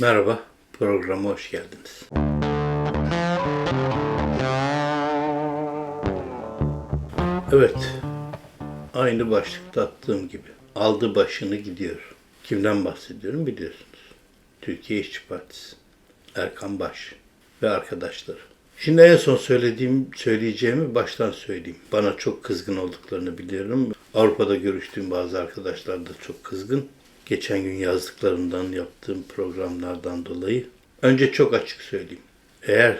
Merhaba, programa hoş geldiniz. Evet, aynı başlıkta attığım gibi aldı başını gidiyor. Kimden bahsediyorum biliyorsunuz. Türkiye İşçi Partisi, Erkan Baş ve arkadaşları. Şimdi en son söylediğim, söyleyeceğimi baştan söyleyeyim. Bana çok kızgın olduklarını biliyorum. Avrupa'da görüştüğüm bazı arkadaşlar da çok kızgın. Geçen gün yazdıklarından yaptığım programlardan dolayı. Önce çok açık söyleyeyim. Eğer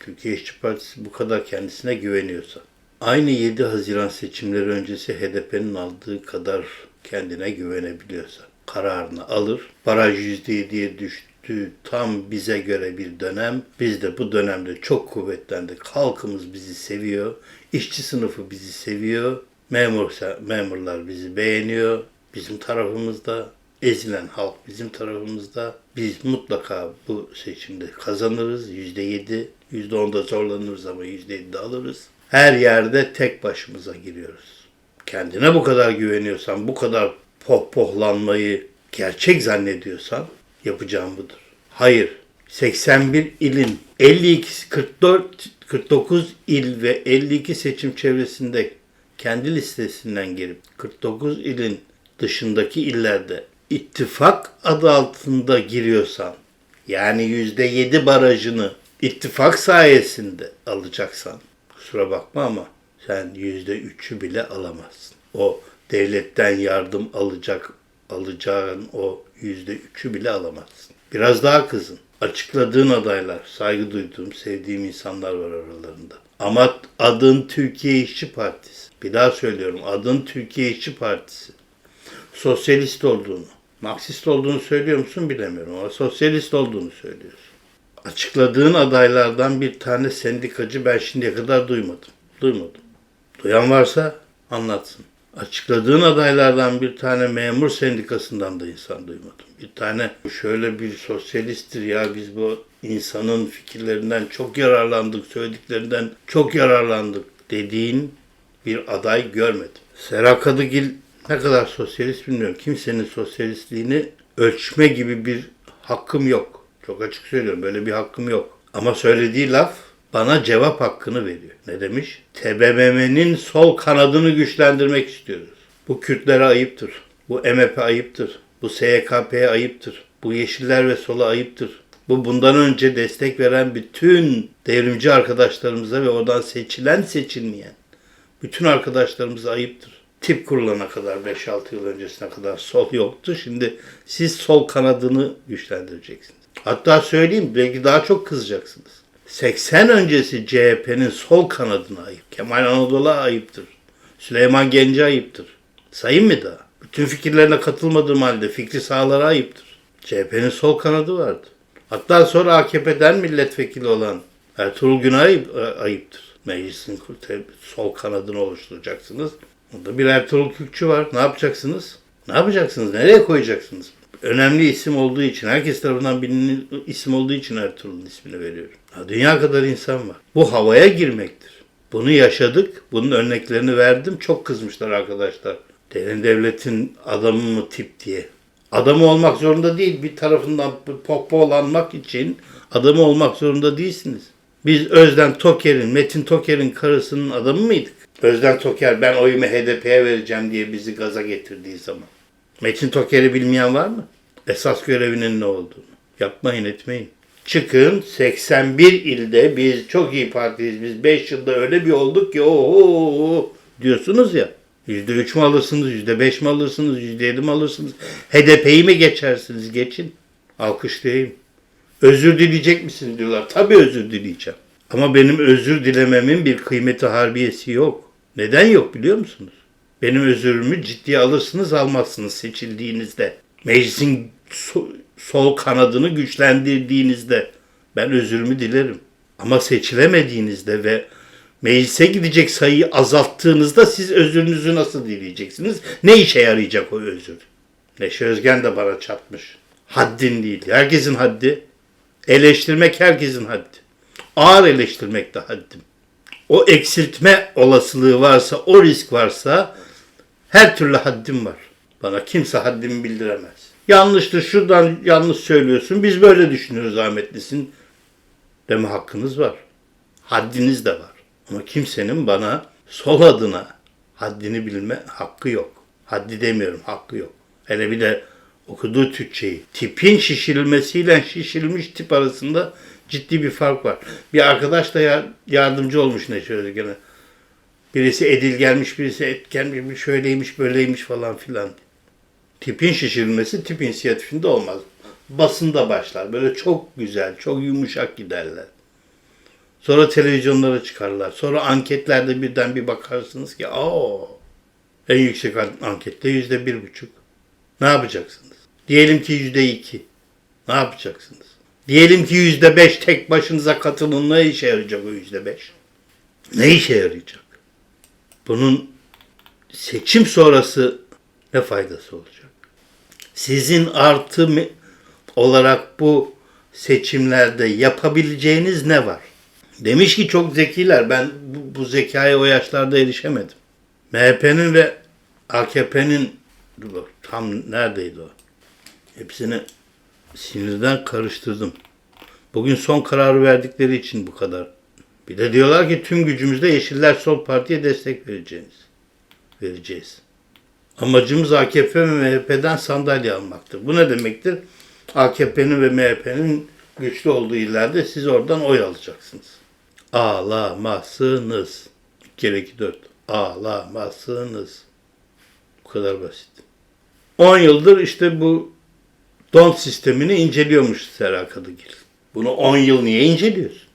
Türkiye İşçi Partisi bu kadar kendisine güveniyorsa, aynı 7 Haziran seçimleri öncesi HDP'nin aldığı kadar kendine güvenebiliyorsa, kararını alır. Baraj %7'ye düştü. Tam bize göre bir dönem. Biz de bu dönemde çok kuvvetlendik. Halkımız bizi seviyor. İşçi sınıfı bizi seviyor. Memur, memurlar bizi beğeniyor. Bizim tarafımızda ezilen halk bizim tarafımızda. Biz mutlaka bu seçimde kazanırız. Yüzde yedi, yüzde onda zorlanırız ama yüzde yedi alırız. Her yerde tek başımıza giriyoruz. Kendine bu kadar güveniyorsan, bu kadar pohpohlanmayı gerçek zannediyorsan yapacağım budur. Hayır. 81 ilin 52 44 49 il ve 52 seçim çevresinde kendi listesinden girip 49 ilin dışındaki illerde ittifak adı altında giriyorsan yani %7 barajını ittifak sayesinde alacaksan kusura bakma ama sen %3'ü bile alamazsın. O devletten yardım alacak alacağın o %3'ü bile alamazsın. Biraz daha kızın. Açıkladığın adaylar, saygı duyduğum, sevdiğim insanlar var aralarında. Ama adın Türkiye İşçi Partisi. Bir daha söylüyorum. Adın Türkiye İşçi Partisi. Sosyalist olduğunu, Marksist olduğunu söylüyor musun bilemiyorum ama sosyalist olduğunu söylüyorsun. Açıkladığın adaylardan bir tane sendikacı ben şimdiye kadar duymadım. Duymadım. Duyan varsa anlatsın. Açıkladığın adaylardan bir tane memur sendikasından da insan duymadım. Bir tane şöyle bir sosyalisttir ya biz bu insanın fikirlerinden çok yararlandık, söylediklerinden çok yararlandık dediğin bir aday görmedim. Serap Kadıgil ne kadar sosyalist bilmiyorum. Kimsenin sosyalistliğini ölçme gibi bir hakkım yok. Çok açık söylüyorum böyle bir hakkım yok. Ama söylediği laf bana cevap hakkını veriyor. Ne demiş? TBMM'nin sol kanadını güçlendirmek istiyoruz. Bu Kürtlere ayıptır. Bu MHP ayıptır. Bu SYKP'ye ayıptır. Bu Yeşiller ve Sol'a ayıptır. Bu bundan önce destek veren bütün devrimci arkadaşlarımıza ve oradan seçilen seçilmeyen bütün arkadaşlarımıza ayıptır. Tip kurulana kadar 5-6 yıl öncesine kadar sol yoktu. Şimdi siz sol kanadını güçlendireceksiniz. Hatta söyleyeyim belki daha çok kızacaksınız. 80 öncesi CHP'nin sol kanadına ayıp. Kemal Anadolu'ya ayıptır. Süleyman Gence ayıptır. Sayayım mı daha? Bütün fikirlerine katılmadığım halde fikri sağlara ayıptır. CHP'nin sol kanadı vardı. Hatta sonra AKP'den milletvekili olan Ertuğrul Günay ayıp, ayıptır. Meclisin sol kanadını oluşturacaksınız. Burada bir Ertuğrul Kürkçü var. Ne yapacaksınız? Ne yapacaksınız? Nereye koyacaksınız? Önemli isim olduğu için, herkes tarafından bilinen isim olduğu için Ertuğrul'un ismini veriyorum. Ya dünya kadar insan var. Bu havaya girmektir. Bunu yaşadık. Bunun örneklerini verdim. Çok kızmışlar arkadaşlar. Derin devletin adamı mı tip diye. Adamı olmak zorunda değil. Bir tarafından pohpohlanmak için adamı olmak zorunda değilsiniz. Biz Özlem Toker'in, Metin Toker'in karısının adamı mıydık? Özlem Toker ben oyumu HDP'ye vereceğim diye bizi gaza getirdiği zaman. Metin Toker'i bilmeyen var mı? Esas görevinin ne olduğunu. Yapmayın etmeyin. Çıkın 81 ilde biz çok iyi partiyiz. Biz 5 yılda öyle bir olduk ki ooo diyorsunuz ya. %3 mü alırsınız, %5 mi alırsınız, %7 mi alırsınız? HDP'yi mi geçersiniz? Geçin. Alkışlayayım. Özür dileyecek misin diyorlar. Tabii özür dileyeceğim. Ama benim özür dilememin bir kıymeti harbiyesi yok. Neden yok biliyor musunuz? Benim özürümü ciddiye alırsınız almazsınız seçildiğinizde. Meclisin so- sol kanadını güçlendirdiğinizde ben özürümü dilerim. Ama seçilemediğinizde ve meclise gidecek sayıyı azalttığınızda siz özrünüzü nasıl dileyeceksiniz? Ne işe yarayacak o özür? Neşe Özgen de bana çatmış. Haddin değil. Herkesin haddi. Eleştirmek herkesin haddi. Ağır eleştirmek de haddim. O eksiltme olasılığı varsa, o risk varsa her türlü haddim var. Bana kimse haddimi bildiremez. yanlıştır, şuradan yanlış söylüyorsun. Biz böyle düşünüyoruz Ahmetlisin deme hakkınız var. Haddiniz de var. Ama kimsenin bana sol adına haddini bilme hakkı yok. Haddi demiyorum, hakkı yok. Hele bir de okuduğu Türkçeyi. Tipin şişirilmesiyle şişirilmiş tip arasında ciddi bir fark var. Bir arkadaş da ya- yardımcı olmuş ne şöyle gene. Birisi edil gelmiş, birisi et gelmiş, bir şöyleymiş, böyleymiş falan filan. Tipin şişirilmesi tip inisiyatifinde olmaz. Basında başlar. Böyle çok güzel, çok yumuşak giderler. Sonra televizyonlara çıkarlar. Sonra anketlerde birden bir bakarsınız ki aa en yüksek an- ankette yüzde bir buçuk. Ne yapacaksınız? Diyelim ki yüzde iki. Ne yapacaksınız? Diyelim ki yüzde beş tek başınıza katılın. Ne işe yarayacak o yüzde beş? Ne işe yarayacak? Bunun seçim sonrası ne faydası olacak? Sizin artı olarak bu seçimlerde yapabileceğiniz ne var? Demiş ki çok zekiler. Ben bu, bu zekaya o yaşlarda erişemedim. MHP'nin ve AKP'nin dur bak, tam neredeydi o? Hepsini sinirden karıştırdım. Bugün son kararı verdikleri için bu kadar. Bir de diyorlar ki tüm gücümüzle Yeşiller Sol Parti'ye destek vereceğiz. Vereceğiz. Amacımız AKP ve MHP'den sandalye almaktır. Bu ne demektir? AKP'nin ve MHP'nin güçlü olduğu illerde siz oradan oy alacaksınız. Ağlamasınız. 2 kere 2 4. Ağlamasınız. Bu kadar basit. 10 yıldır işte bu don sistemini inceliyormuş Serra Kadıgil. Bunu 10 yıl niye inceliyorsun?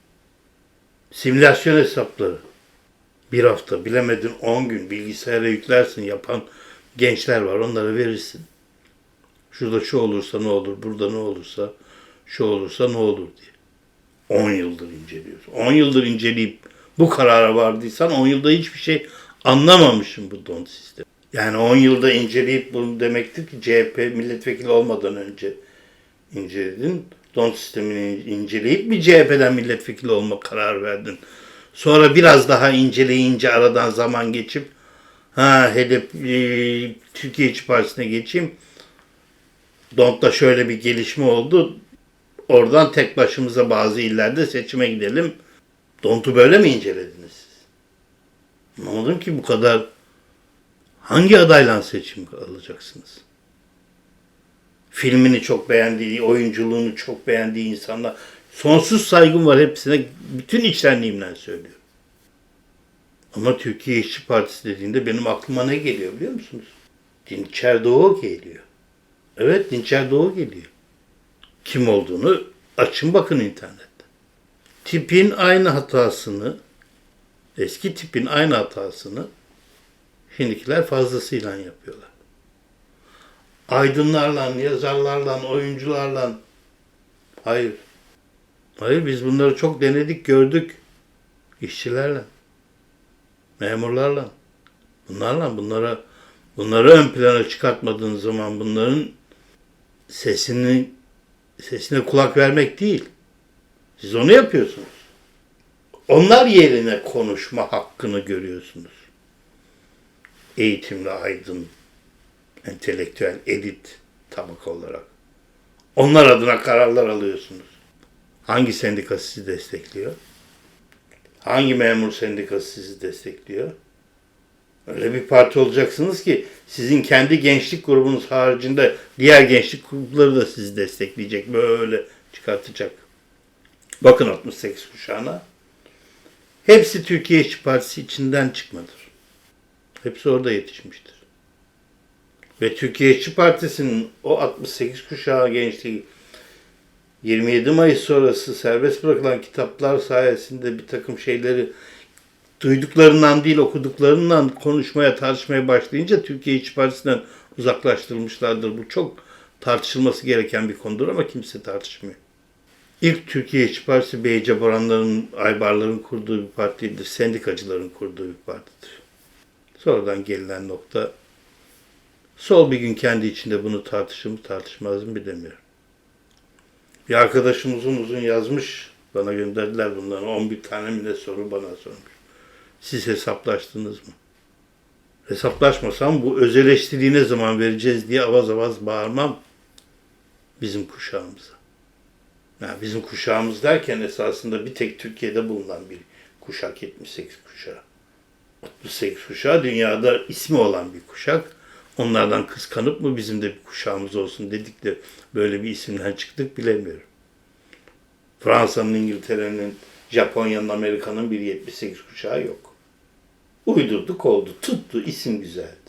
Simülasyon hesapları. Bir hafta bilemedin 10 gün bilgisayara yüklersin yapan gençler var onlara verirsin. Şurada şu olursa ne olur, burada ne olursa, şu olursa ne olur diye. 10 yıldır inceliyorsun. 10 yıldır inceleyip bu karara vardıysan 10 yılda hiçbir şey anlamamışsın bu don sistemi. Yani 10 yılda inceleyip bunu demektir ki CHP milletvekili olmadan önce inceledin. Don sistemini inceleyip bir CHP'den milletvekili olma kararı verdin. Sonra biraz daha inceleyince aradan zaman geçip ha hedef e, Türkiye İşçi Partisi'ne geçeyim. Dont'ta şöyle bir gelişme oldu. Oradan tek başımıza bazı illerde seçime gidelim. Dont'u böyle mi incelediniz? Anlamadım ki bu kadar hangi adayla seçim alacaksınız? Filmini çok beğendiği, oyunculuğunu çok beğendiği insanlar. Sonsuz saygım var hepsine. Bütün içtenliğimle söylüyorum. Ama Türkiye İşçi Partisi dediğinde benim aklıma ne geliyor biliyor musunuz? Dinçer Doğu geliyor. Evet Dinçer Doğu geliyor. Kim olduğunu açın bakın internette. Tipin aynı hatasını, eski tipin aynı hatasını şimdikiler fazlasıyla yapıyorlar. Aydınlarla, yazarlarla, oyuncularla. Hayır. Hayır biz bunları çok denedik, gördük. İşçilerle, memurlarla. Bunlarla bunlara bunları ön plana çıkartmadığın zaman bunların sesini sesine kulak vermek değil. Siz onu yapıyorsunuz. Onlar yerine konuşma hakkını görüyorsunuz. Eğitimli aydın, entelektüel, elit tabaka olarak. Onlar adına kararlar alıyorsunuz. Hangi sendika sizi destekliyor? Hangi memur sendikası sizi destekliyor? Öyle bir parti olacaksınız ki sizin kendi gençlik grubunuz haricinde diğer gençlik grupları da sizi destekleyecek. Böyle çıkartacak. Bakın 68 kuşağına. Hepsi Türkiye İşçi Partisi içinden çıkmadır. Hepsi orada yetişmiştir. Ve Türkiye İşçi Partisi'nin o 68 kuşağı gençliği 27 Mayıs sonrası serbest bırakılan kitaplar sayesinde bir takım şeyleri duyduklarından değil okuduklarından konuşmaya tartışmaya başlayınca Türkiye İşçi Partisi'nden uzaklaştırılmışlardır. Bu çok tartışılması gereken bir konudur ama kimse tartışmıyor. İlk Türkiye İşçi Partisi Beyce Boranların, Aybarların kurduğu bir partidir. Sendikacıların kurduğu bir partidir. Sonradan gelinen nokta sol bir gün kendi içinde bunu tartışır mı tartışmaz mı bilemiyorum. Bir arkadaşım uzun uzun yazmış. Bana gönderdiler bunları. 11 tane mi ne soru bana sormuş. Siz hesaplaştınız mı? Hesaplaşmasam bu öz ne zaman vereceğiz diye avaz avaz bağırmam. bizim kuşağımıza. Yani bizim kuşağımız derken esasında bir tek Türkiye'de bulunan bir kuşak 78 kuşağı. 68 kuşağı dünyada ismi olan bir kuşak. Onlardan kıskanıp mı bizim de bir kuşağımız olsun dedik de böyle bir isimden çıktık bilemiyorum. Fransa'nın, İngiltere'nin, Japonya'nın, Amerika'nın bir 78 kuşağı yok. Uydurduk oldu, tuttu, isim güzeldi.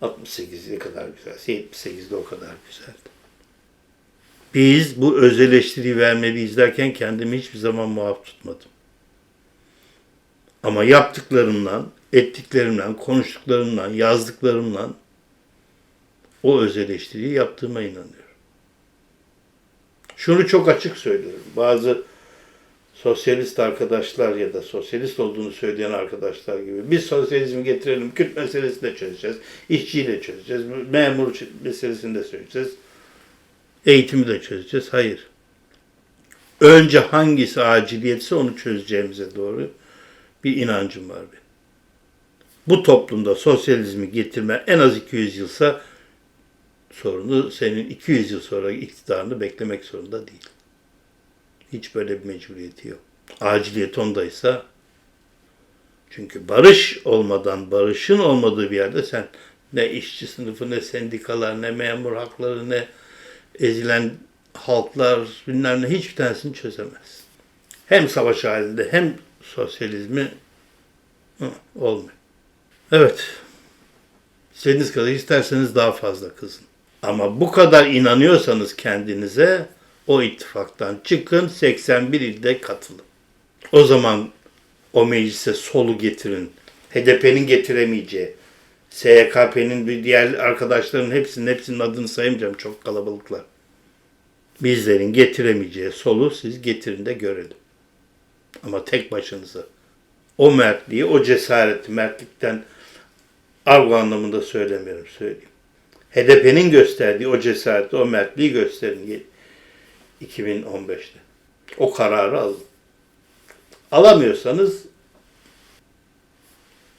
68 ne kadar güzelse 78 de o kadar güzeldi. Biz bu öz eleştiriyi vermeli kendimi hiçbir zaman muaf tutmadım. Ama yaptıklarımdan, ettiklerimden, konuştuklarımdan, yazdıklarımdan o öz eleştiriyi yaptığıma inanıyorum. Şunu çok açık söylüyorum. Bazı sosyalist arkadaşlar ya da sosyalist olduğunu söyleyen arkadaşlar gibi biz sosyalizmi getirelim, Kürt meselesini de çözeceğiz, işçiyi de çözeceğiz, memur meselesini de çözeceğiz, eğitimi de çözeceğiz. Hayır. Önce hangisi aciliyetse onu çözeceğimize doğru bir inancım var benim. Bu toplumda sosyalizmi getirme en az 200 yılsa sorunu senin 200 yıl sonra iktidarını beklemek zorunda değil. Hiç böyle bir mecburiyeti yok. Aciliyet ondaysa çünkü barış olmadan, barışın olmadığı bir yerde sen ne işçi sınıfı, ne sendikalar, ne memur hakları, ne ezilen halklar bilmem ne hiçbir tanesini çözemezsin. Hem savaş halinde hem sosyalizmi hı, olmuyor. Evet. İstediğiniz kadar isterseniz daha fazla kızın. Ama bu kadar inanıyorsanız kendinize o ittifaktan çıkın 81 ilde katılın. O zaman o meclise solu getirin. HDP'nin getiremeyeceği, SYKP'nin bir diğer arkadaşların hepsinin hepsinin adını sayamayacağım çok kalabalıklar. Bizlerin getiremeyeceği solu siz getirin de görelim. Ama tek başınıza. O mertliği, o cesareti, mertlikten argo anlamında söylemiyorum, söyleyeyim. HDP'nin gösterdiği o cesareti, o mertliği gösterin 2015'te. O kararı alın. Alamıyorsanız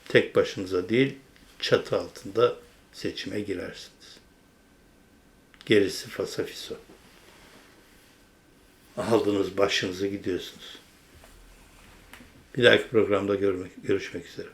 tek başınıza değil, çatı altında seçime girersiniz. Gerisi fasafiso. Aldınız başınızı gidiyorsunuz. Bir dahaki programda görmek, görüşmek üzere.